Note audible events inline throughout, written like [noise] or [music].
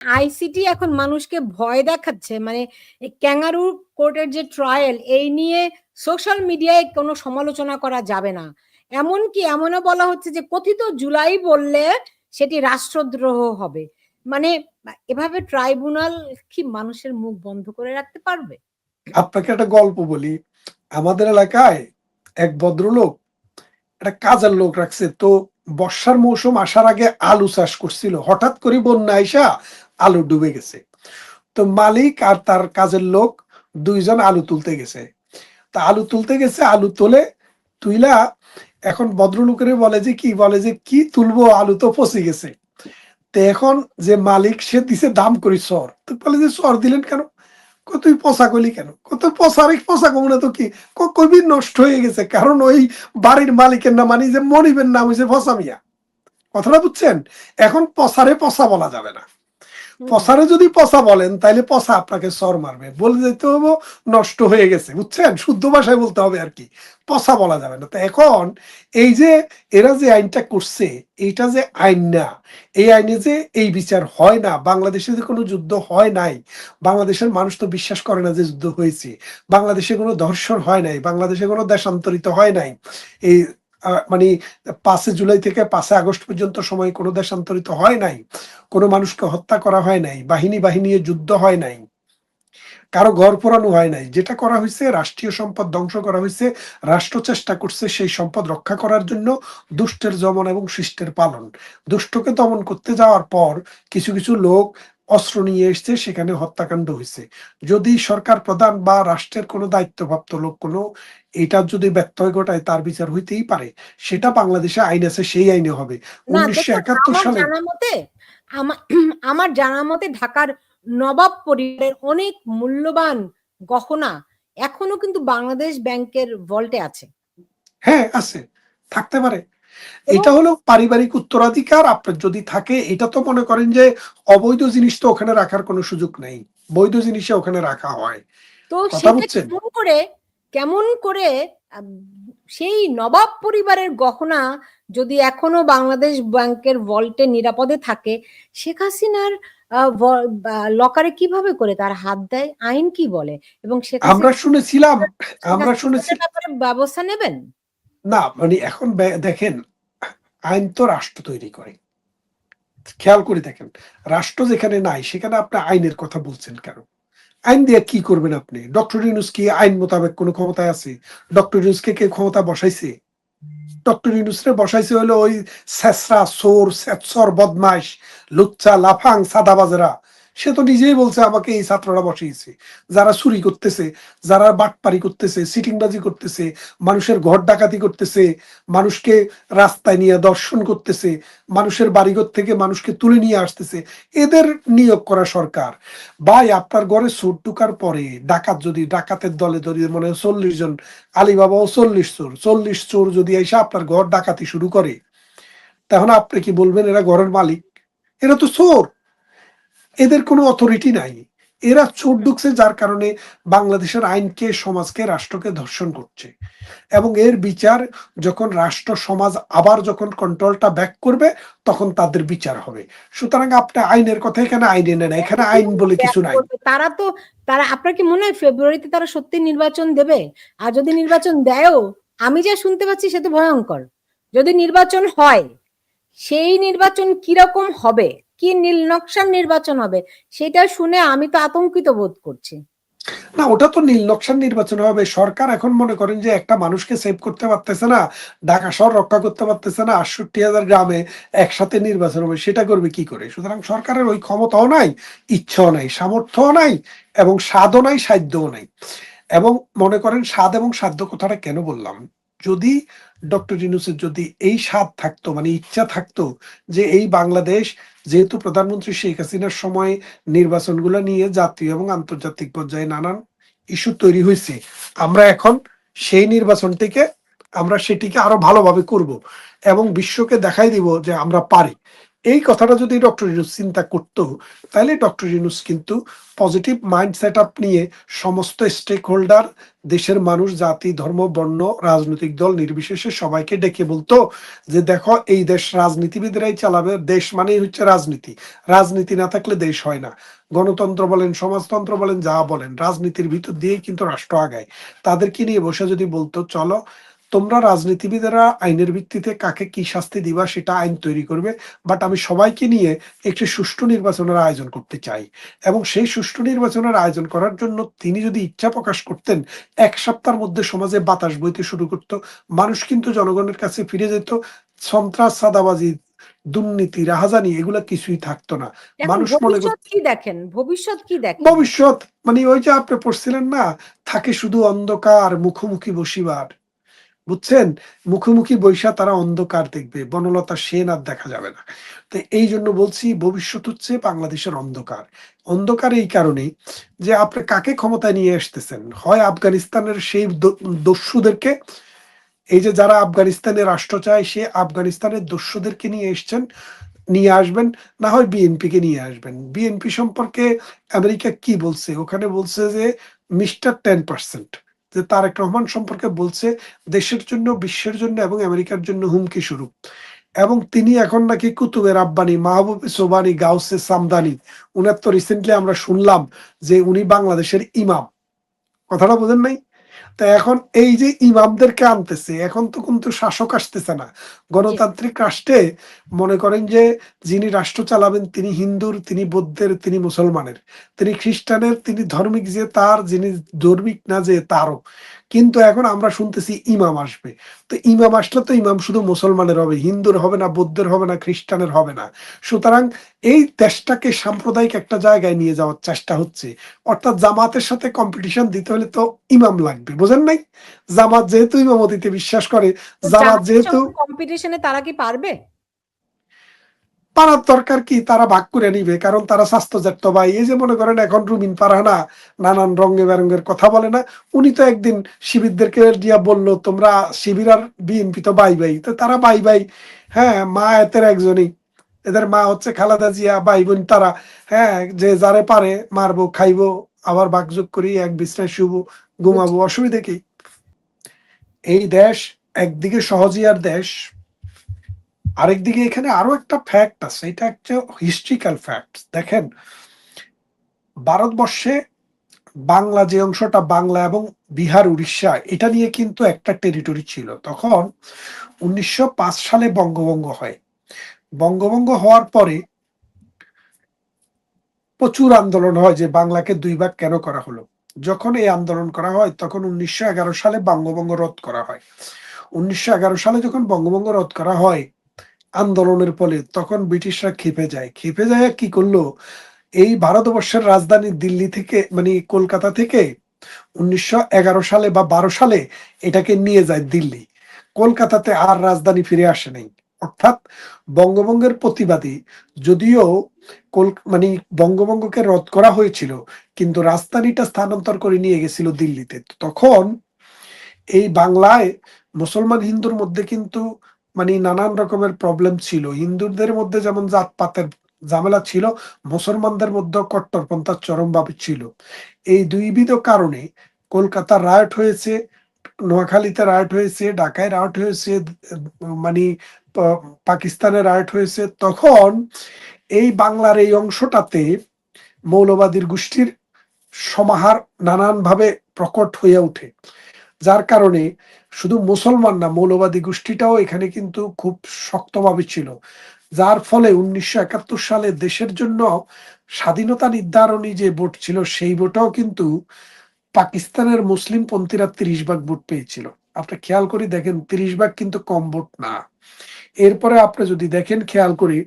ICT এখন মানুষকে ভয় দেখাচ্ছে মানে ক্যাঙ্গারু কোর্টের যে ট্রায়াল, এই নিয়ে সোশ্যাল মিডিয়ায় কোনো সমালোচনা করা যাবে না। এমনকি এমনও বলা হচ্ছে যে কথিত জুলাই বললে সেটি রাষ্ট্রদ্রোহ হবে। মানে এভাবে ট্রাইব্যুনাল কি মানুষের মুখ বন্ধ করে রাখতে পারবে? আপনাকে একটা গল্প বলি। আমাদের এলাকায় এক ভদ্রলোক, একটা কাজের লোক রাখছে। তো বর্ষার মৌসুম আসার আগে আলু চাষ করছিল। হঠাৎ করে বন্যা আইসা আলু ডুবে গেছে। তো মালিক আর তার কাজের লোক দুইজন আলু তুলতে গেছে। তা আলু তুলতে গেছে, আলু তোলে তুইলা এখন ভদ্রলোকের বলে যে কি? বলে যে কি তুলবো? আলু তো পচে গেছে। তো এখন যে মালিক, সে দিছে দাম করি সর। তো বলে যে সর দিলেন কেন? তুই পচা কলি কেন? কত পচা রেখ পচা কমনে তো কি? কবি নষ্ট হয়ে গেছে। কারণ ওই বাড়ির মালিকের নাম মানি যে মনিবের নাম হয়েছে পচা মিয়া। কথাটা বুঝছেন? এখন পচারে পচা বলা যাবে না। পচারে যদি পচা বলেন, তাইলে পচা আপনাকে সর মারবে। বলে যেতে হবে নষ্ট হয়ে গেছে। বুঝছেন? শুদ্ধ ভাষায় বলতে হবে আর কি। পচা বলা যাবে না। তো এখন এই যে এরা যে আইনটা করছে, এইটা যে আইন না, এই আইনে যে এই বিচার হয় না, বাংলাদেশে যে কোনো যুদ্ধ হয় নাই, বাংলাদেশের মানুষ তো বিশ্বাস করে না যে যুদ্ধ হয়েছে, বাংলাদেশে কোনো ধর্ষণ হয় নাই, বাংলাদেশে কোনো দেশান্তরিত হয় নাই, এই মানে পাঁচে জুলাই থেকে পাঁচে আগস্ট পর্যন্ত সময় কোনো দেশান্তরিত হয় নাই, কোনো মানুষকে হত্যা করা হয় নাই, বাহিনী বাহিনী যুদ্ধ হয় নাই, কারও ঘর পোড়ানো হয় নাই, যেটা করা হয়েছে, রাষ্ট্রীয় সম্পদ ধ্বংস করা হয়েছে, রাষ্ট্র চেষ্টা করছে সেই সম্পদ রক্ষা করার জন্য দুষ্টের জমন এবং শিষ্টের পালন। দুষ্টকে দমন করতে যাওয়ার পর কিছু কিছু লোক অস্ত্র নিয়ে এসছে সেখানে হত্যাকাণ্ড হয়েছে। যদি সরকার প্রধান বা রাষ্ট্রের কোনো দায়িত্বপ্রাপ্ত লোক কোনো এটা যদি ব্যত্যয় ঘটায় তার বিচার হইতেই পারে। সেটা বাংলাদেশে আইন আছে সেই আইনে হবে। উনিশশো একাত্তর সালে [clears throat] আমার জানা মতে ঢাকার নবাব পরিবারের অনেক মূল্যবান গহনা এখনও কিন্তু বাংলাদেশ ব্যাংকের ভল্টে আছে। হ্যাঁ আছে। থাকতে পারে। এটা হলো পারিবারিক উত্তরাধিকার। আপনার যদি থাকে এটা তো মনে করেন যে অবৈধ জিনিস তো ওখানে রাখার কোনো সুযোগ নেই। বৈধ জিনিসে ওখানে রাখা হয়। তো কেমন করে কেমন করে সেই নবাব পরিবারের গহনা যদি এখনও বাংলাদেশ ব্যাংকের ভল্টে নিরাপদে থাকে শেখ হাসিনার লকারে কীভাবে করে তার হাত দেয়? আইন কি বলে? এবং আমরা শুনেছিলাম আমরা শুনেছি ব্যবস্থা নেবেন? না মানে এখন দেখেন, আইন তো রাষ্ট্র তৈরি করে। খেয়াল করে দেখেন, রাষ্ট্র যেখানে নাই, সেখানে আপনি আইনের কথা বলছেন কেন? আইন দিয়ে কি করবেন আপনি? ডক্টর ইউনুস কি আইন মোতাবেক কোনো ক্ষমতায় আছে? ডক্টর ইউনুসকে কে ক্ষমতা বসাইছে? ডক্টর ইউনুসরে বসাইছে হলো ওই শেসরা সোর সেৎসর বদমাইশ, লুচ্চা, লাফাং, সাদাবাজরা। সে তো নিজেই বলছে, আমাকে এই ছাত্ররা বসিয়েছে। যারা চুরি করতেছে, যারা বাটপারি করতেছে, সিটিংবাজি করতেছে, মানুষের ঘর ডাকাতি করতেছে, মানুষকে রাস্তায় নিয়ে দর্শন করতেছে, মানুষের বাড়িঘর থেকে মানুষকে তুলে নিয়ে আসতেছে, এদের নিয়োগ করা সরকার। ভাই, আপনার ঘরে চোর ঢুকার পরে ডাকাত যদি ডাকাতের দলে ধরে, মনে হয় চল্লিশ জন, আলিবাবাও চল্লিশ চোর চল্লিশ চোর যদি এসে আপনার ঘর ডাকাতি শুরু করে তখন আপনি কি বলবেন এরা ঘরের মালিক? এরা তো চোর। এদের কোনো অথরিটি নাই। এরা চোর ঢুকছে যার কারণে বাংলাদেশের আইনকে সমাজকে রাষ্ট্রকে ধর্ষণ করছে। এবং এর বিচার যখন রাষ্ট্র সমাজ আবার যখন কন্ট্রোলটা ব্যাক করবে তখন তাদের বিচার হবে। সুতরাং আপনি আইনের কথা এখানে আইনে নেন এখানে আইন বলে কিছু নাই। তারা তো তারা আপনার কি মনে হয় ফেব্রুয়ারিতে তারা সত্যি নির্বাচন দেবে? আর যদি নির্বাচন দেয়ও আমি যা শুনতে পাচ্ছি সে তো ভয়ঙ্কর। যদি নির্বাচন হয় সেই নির্বাচন কীরকম হবে? কি নীল নকশার নির্বাচন হবে? সেটা শুনে আমি তো আতঙ্কিত বোধ করছি। না, ওটা তো নীল নকশার নির্বাচন হবে। সরকার এখন মনে করেন যে একটা মানুষকে সেভ করতে পারতেছে না, ঢাকা শহর রক্ষা করতে পারতেছে না, আটষট্টি হাজার গ্রামে একসাথে নির্বাচন হবে। সেটা করবে কি করে? সুতরাং সরকারের ওই ক্ষমতাও নাই, ইচ্ছাও নাই, সামর্থ্যও নাই, এবং স্বাদও নাই, সাধ্যও নাই। এবং মনে করেন স্বাদ এবং সাধ্য কথাটা কেন বললাম? যদি ডক্টর ইউনুসের যদি এই স্বাদ থাকতো মানে ইচ্ছা থাকতো যে এই বাংলাদেশ, যেহেতু প্রধানমন্ত্রী শেখ হাসিনার সময় নির্বাচনগুলো নিয়ে জাতীয় এবং আন্তর্জাতিক পর্যায়ে নানান ইস্যু তৈরি হয়েছে, আমরা এখন সেই নির্বাচনটিকে আমরা সেটিকে আরও ভালোভাবে করব এবং বিশ্বকে দেখাই দিব যে আমরা পারি। এই কথাটা যদি ডক্টর ইউনুস চিন্তা করতো, তাহলে ডক্টর ইউনুস কিন্তু পজিটিভ মাইন্ড সেট আপ নিয়ে সমস্ত স্টেক হোল্ডার দেশের মানুষ, জাতি, ধর্ম, বর্ণ, রাজনৈতিক দল, নির্বিশেষে সবাইকে ডেকে বলতো যে দেখো, এই দেশ রাজনীতিবিদরাই চালাবে, দেশ মানেই হচ্ছে রাজনীতি। রাজনীতি না থাকলে দেশ হয় না। গণতন্ত্র বলেন, সমাজতন্ত্র বলেন, যা বলেন, রাজনীতির ভিতর দিয়েই কিন্তু রাষ্ট্র আগায়। তাদেরকে নিয়ে বসে যদি বলতো, চলো তোমরা রাজনীতিবিদেরা আইনের ভিত্তিতে কাকে কি শাস্তি দিবা সেটা আইন তৈরি করবে বাট আমি সবাইকে নিয়ে একটি সুষ্ঠু নির্বাচনের আয়োজন করতে চাই। এবং সেই সুষ্ঠু নির্বাচনের আয়োজন করার জন্য তিনি যদি ইচ্ছা প্রকাশ করতেন এক সপ্তাহের মধ্যে সমাজে বাতাস বইতে শুরু করতো মানুষ কিন্তু জনগণের কাছে ফিরে যেত সন্ত্রাস সাদাবাজি দুর্নীতি রাহাজানি এগুলা কিছুই থাকতো না। মানুষ মনে কি দেখেন? ভবিষ্যৎ কি দেখেন? ভবিষ্যৎ মানে ওই যে আপনি পড়ছিলেন না থাকে শুধু অন্ধকার মুখোমুখি বসিবার। বুঝছেন? মুখোমুখি বৈশা তারা অন্ধকার দেখবে, বনলতা সেন আর দেখা যাবে না। তো এই জন্য বলছি, ভবিষ্যৎ হচ্ছে বাংলাদেশের অন্ধকার। অন্ধকার এই কারণে যে আপনি কাকে ক্ষমতায় নিয়ে আসতেছেন? হয় আফগানিস্তানের সেই দস্যুদেরকে? এই যে যারা আফগানিস্তানের রাষ্ট্র চায়, সে আফগানিস্তানের দস্যুদেরকে নিয়ে এসছেন, নিয়ে আসবেন, না হয় বিএনপি কে নিয়ে আসবেন। বিএনপি সম্পর্কে আমেরিকা কি বলছে? ওখানে বলছে যে মিস্টার টেন পার্সেন্ট। যে তারেক রহমান সম্পর্কে বলছে দেশের জন্য, বিশ্বের জন্য এবং আমেরিকার জন্য হুমকি স্বরূপ। এবং তিনি এখন নাকি কুতুবের আব্বানি, মাহবুব সোবানি গাউসে সামদানি। উনার তো রিসেন্টলি আমরা শুনলাম যে উনি বাংলাদেশের ইমাম। কথাটা বোঝেন নাই? তো এখন এই যে ইমামদেরকে আনতেছে এখন তো কিন্তু শাসক আসতেছে না। গণতান্ত্রিক রাষ্ট্রে মনে করেন যে যিনি রাষ্ট্র চালাবেন তিনি হিন্দুর তিনি বৌদ্ধের তিনি মুসলমানের। তিনি খ্রিস্টানের তিনি ধর্মিক যে তার যিনি ধর্মিক না যে তারও। কিন্তু এখন আমরা শুনতেছি ইমাম আসবে। তো ইমাম আসলে তো ইমাম শুধু মুসলমানের হবে হিন্দুর হবে না বৌদ্ধের হবে না খ্রিস্টানের হবে না। সুতরাং এই দেশটাকে সাম্প্রদায়িক একটা জায়গায় নিয়ে যাওয়ার চেষ্টা হচ্ছে। অর্থাৎ জামাতের সাথে কম্পিটিশন দিতে হলে তো ইমাম লাগবে বোঝেন নাই? জামাত যেহেতু ইমামতিতে বিশ্বাস করে জামাত যেহেতু কম্পিটিশনে তারা কি পারবে? পারার দরকার কি? তারা ভাগ করে নিবে, কারণ তারা স্বাস্থ্য ভাই। এই যে মনে করেন, এখন রুমিন পারহানা নানান রঙে বেরঙ্গের কথা বলে না। উনি তো একদিন শিবিরদেরকে দিয়া বলল, তোমরা শিবির আর বিএনপি তো বাই বাই তো তারা বাই বাই হ্যাঁ মা এতের একজনই। এদের মা হচ্ছে খালাদা জিয়া, ভাই বোন তারা। হ্যাঁ যে যারে পারে মারবো, খাইবো, আবার বাকযোগ করি, এক বিছনায় শুবো, ঘুমাবো, অসুবিধে কি? এই দেশ একদিকে সহজিয়ার দেশ আরেকদিকে এখানে আরও একটা ফ্যাক্ট আছে, এটা একটা হিস্ট্রিক্যাল ফ্যাক্ট দেখেন, ভারতবর্ষে বাংলা, যে অংশটা বাংলা এবং বিহার, উড়িষ্যা, এটা নিয়ে কিন্তু একটা টেরিটরি ছিল। তখন উনিশশো পাঁচ সালে বঙ্গভঙ্গ হয়। বঙ্গভঙ্গ হওয়ার পরে প্রচুর আন্দোলন হয় যে বাংলাকে দুই ভাগ কেন করা হলো। যখন এই আন্দোলন করা হয়, তখন উনিশশো এগারো সালে বঙ্গভঙ্গ রদ করা হয়। উনিশশো এগারো সালে যখন বঙ্গভঙ্গ রদ করা হয় আন্দোলনের ফলে তখন ব্রিটিশরা খেপে যায়। খেপে যায় কি করল? এই ভারতবর্ষের রাজধানী দিল্লি থেকে মানে কলকাতা থেকে উনিশশো এগারো সালে বা বারো সালে এটাকে নিয়ে যায় দিল্লি। কলকাতাতে আর রাজধানী ফিরে আসে নাই। অর্থাৎ বঙ্গভঙ্গের প্রতিবাদী যদিও মানে বঙ্গভঙ্গকে রদ করা হয়েছিল, কিন্তু রাজধানীটা স্থানান্তর করে নিয়ে গেছিল দিল্লিতে। তখন এই বাংলায় মুসলমান হিন্দুর মধ্যে কিন্তু মানে নানান রকমের প্রবলেম ছিল। হিন্দুদের মধ্যে যেমন জাতপাতের ঝামেলা ছিল, মুসলমানদের মধ্যে কট্টরপন্থার চরমভাবে ছিল। এই দুইবিধ কারণে কলকাতার রায়ট হয়েছে, নোয়াখালীতে রায়ট হয়েছে, ঢাকায় রায়ট হয়েছে মানে পাকিস্তানে রায়ট হয়েছে। তখন এই বাংলার এই অংশটাতে মৌলবাদীর গোষ্ঠীর সমাহার নানানভাবে প্রকট হয়ে ওঠে। যার কারণে শুধু মুসলমান না, মৌলবাদী গোষ্ঠীটাও এখানে কিন্তু খুব শক্তভাবে ছিল। যার ফলে উনিশশো একাত্তর সালে দেশের জন্য স্বাধীনতা নির্ধারণী যে ভোট ছিল, সেই ভোটাও কিন্তু পাকিস্তানের মুসলিম পন্থীরা তিরিশ ভাগ ভোট পেয়েছিল। আপনি খেয়াল করে দেখেন তিরিশ ভাগ কিন্তু কম ভোট না। এরপরে আপনি যদি দেখেন, খেয়াল করি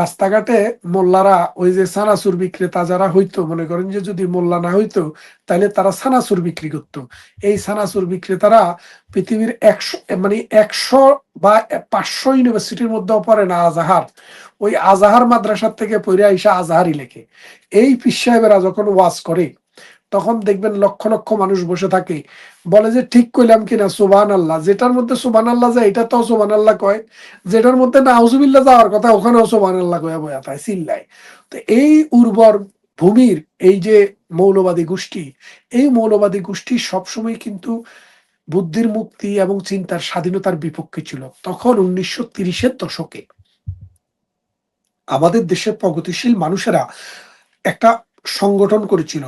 রাস্তাঘাটে মোল্লারা ওই যে সানাসুর বিক্রেতা যারা হইতো, মনে করেন যে যদি মোল্লা না হইতো তাহলে তারা সানাসুর বিক্রি করত। এই সানাসুর বিক্রেতারা পৃথিবীর একশো মানে একশো বা পাঁচশো ইউনিভার্সিটির মধ্যেও পড়ে না আজাহার। ওই আজাহার মাদ্রাসার থেকে পড়ে আইসা আজাহারই লেখে। এই পিস সাহেবেরা যখন ওয়াজ করে তখন দেখবেন লক্ষ লক্ষ মানুষ বসে থাকে। বলে যে, ঠিক কইলাম কিনা সুবান আল্লাহ যেটার মধ্যে সুবান আল্লাহ যায়, এটা তো সুবান আল্লাহ কয়। যেটার মধ্যে না নাউজুবিল্লাহ যাওয়ার কথা, ওখানেও সুবান আল্লাহ কয়ে বয়া পায় চিল্লায়। তো এই উর্বর ভূমির, এই যে মৌলবাদী গোষ্ঠী, এই মৌলবাদী গোষ্ঠী সবসময় কিন্তু বুদ্ধির মুক্তি এবং চিন্তার স্বাধীনতার বিপক্ষে ছিল। তখন উনিশশো তিরিশের দশকে আমাদের দেশের প্রগতিশীল মানুষেরা একটা সংগঠন করেছিল।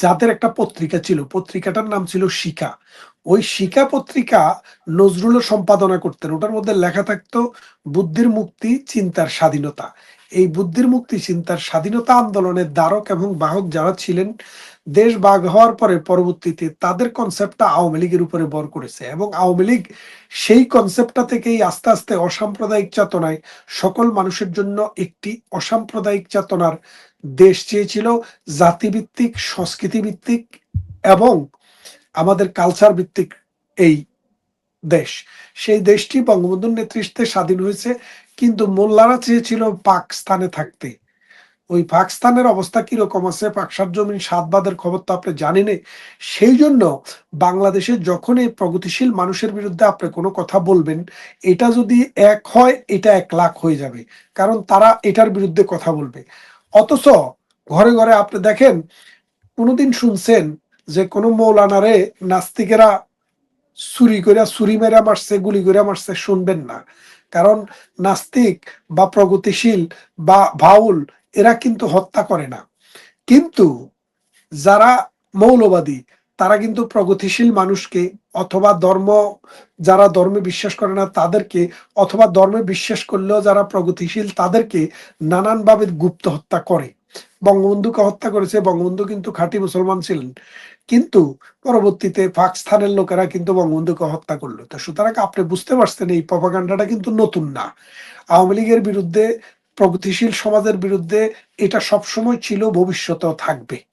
যাদের একটা পত্রিকা ছিল, পত্রিকাটার নাম ছিল শিকা। ওই শিকা পত্রিকা নজরুল সম্পাদনা করতেন। ওটার মধ্যে লেখা থাকতো, বুদ্ধির মুক্তি, চিন্তার স্বাধীনতা। এই বুদ্ধির মুক্তি, চিন্তার স্বাধীনতা আন্দোলনের দ্বারক এবং বাহক যারা ছিলেন, দেশ ভাগ হওয়ার পরে পরবর্তীতে তাদের কনসেপ্টটা আওয়ামী লীগের উপরে বর করেছে এবং আওয়ামী লীগ সেই কনসেপ্টটা থেকেই আস্তে আস্তে অসাম্প্রদায়িক চেতনায় সকল মানুষের জন্য একটি অসাম্প্রদায়িক চেতনার দেশ চেয়েছিল জাতিভিত্তিক সংস্কৃতি ভিত্তিক এবং আমাদের কালচার ভিত্তিক এই দেশ। সেই দেশটি বঙ্গবন্ধুর নেতৃত্বে স্বাধীন হয়েছে, কিন্তু মোল্লারা চেয়েছিল পাকিস্তানে থাকতে। ওই পাকিস্তানের অবস্থা কীরকম আছে, পাকসার জমিন সাতবাদের খবর তো আপনি জানেন সেই জন্য বাংলাদেশে যখন এই প্রগতিশীল মানুষের বিরুদ্ধে আপনি কোনো কথা বলবেন, এটা যদি এক হয়, এটা এক লাখ হয়ে যাবে। কারণ তারা এটার বিরুদ্ধে কথা বলবে। অথচ ঘরে ঘরে আপনি দেখেন, কোনোদিন শুনছেন যে কোনো মৌলানারে নাস্তিকেরা চুরি করিয়া চুরি মেরা মারছে, গুলি করিয়া মারছে, শুনবেন না। কারণ নাস্তিক বা প্রগতিশীল বা ভাউল এরা কিন্তু হত্যা করে না। কিন্তু যারা মৌলবাদী তারা কিন্তু প্রগতিশীল মানুষকে অথবা ধর্ম, যারা ধর্মে বিশ্বাস করে না তাদেরকে, অথবা ধর্মে বিশ্বাস করলেও যারা প্রগতিশীল তাদেরকে নানানভাবে গুপ্ত হত্যা করে। বঙ্গবন্ধুকে হত্যা করেছে, বঙ্গবন্ধু কিন্তু খাঁটি মুসলমান ছিলেন। কিন্তু পরবর্তীতে পাকিস্তানের লোকেরা কিন্তু বঙ্গবন্ধুকে হত্যা করল। তো সুতরাং আপনি বুঝতে পারছেন এই প্রপাগান্ডাটা কিন্তু নতুন না। আওয়ামী লীগের বিরুদ্ধে, প্রগতিশীল সমাজের বিরুদ্ধে এটা সবসময় ছিল, ভবিষ্যতেও থাকবে।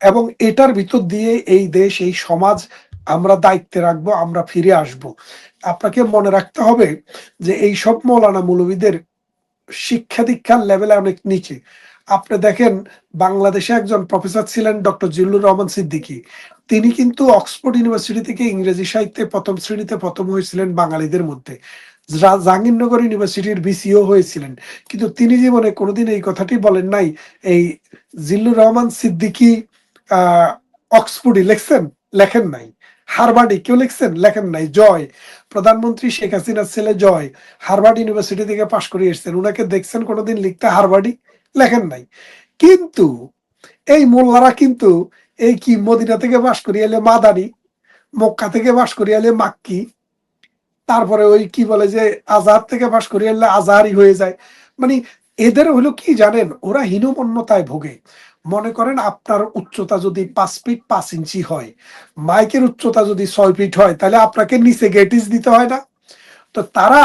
এবং এটার ভিতর দিয়ে এই দেশ, এই সমাজ আমরা দায়িত্বে রাখব, আমরা ফিরে আসব। আপনাকে মনে রাখতে হবে যে এই সব মৌলানা মৌলবীদের শিক্ষা দীক্ষার লেভেলে অনেক নিচে। আপনি দেখেন, বাংলাদেশে একজন প্রফেসর ছিলেন ডক্টর জিল্লুর রহমান সিদ্দিকী। তিনি কিন্তু অক্সফোর্ড ইউনিভার্সিটি থেকে ইংরেজি সাহিত্যে প্রথম শ্রেণীতে প্রথম হয়েছিলেন বাঙালিদের মধ্যে। জাহাঙ্গীরনগর ইউনিভার্সিটির বিসিও হয়েছিলেন। কিন্তু তিনি জীবনে কোনোদিন এই কথাটি বলেন নাই, এই জিল্লুর রহমান সিদ্দিকী অক্সফোর্ডে লেখছেন, লেখেন নাই। হারবার্ডে কেউ লিখছেন, লেখেন নাই। জয়। প্রধানমন্ত্রী শেখ হাসিনার ছেলে জয়। হারবার্ড ইউনিভার্সিটি থেকে পাশ করে এসেছেন। উনাকে দেখছেন কোনোদিন লিখতে হারবার্ডই লেখেন নাই। কিন্তু এই মোল্লারা কিন্তু এই কি মদিনা থেকে বাস করি এলে মাদানি, মক্কা থেকে বাস করি এলে মাক্কি, তারপরে ওই কি বলে যে আজাদ থেকে বাস করি এলে আজাহারি হয়ে যায়। মানে এদের হলো কি জানেন? ওরা হীনমন্যতায় ভোগে। মনে করেন আপনার উচ্চতা যদি পাঁচ ফিট পাঁচ ইঞ্চি হয়, মাইকের উচ্চতা যদি ছয় ফিট হয়, তাহলে আপনাকে নিচে গেটিস দিতে হয় না। তো তারা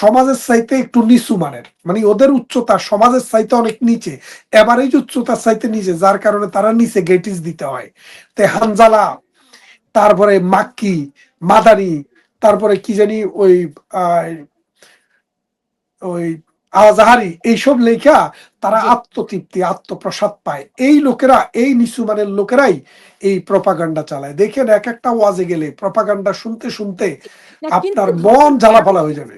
সমাজের চাইতে একটু নিচু মানের মানে ওদের উচ্চতা সমাজের চাইতে অনেক নিচে এভারেজ উচ্চতার চাইতে নিচে, যার কারণে তারা নিচে গেটিস দিতে হয়। তে হানজালা, তারপরে মাক্কি, মাদানি, তারপরে কি জানি ওই ওই আজাহারি, এইসব লেখা তারা আত্মতৃপ্তি আত্মপ্রসাদ পায়। এই লোকেরা এই নিচুমানের লোকেরাই এই প্রপাগান্ডা চালায়। দেখেন এক একটা ওয়াজে গেলে প্রপাগান্ডা শুনতে শুনতে আপনার মন জ্বালাপালা হয়ে যাবে।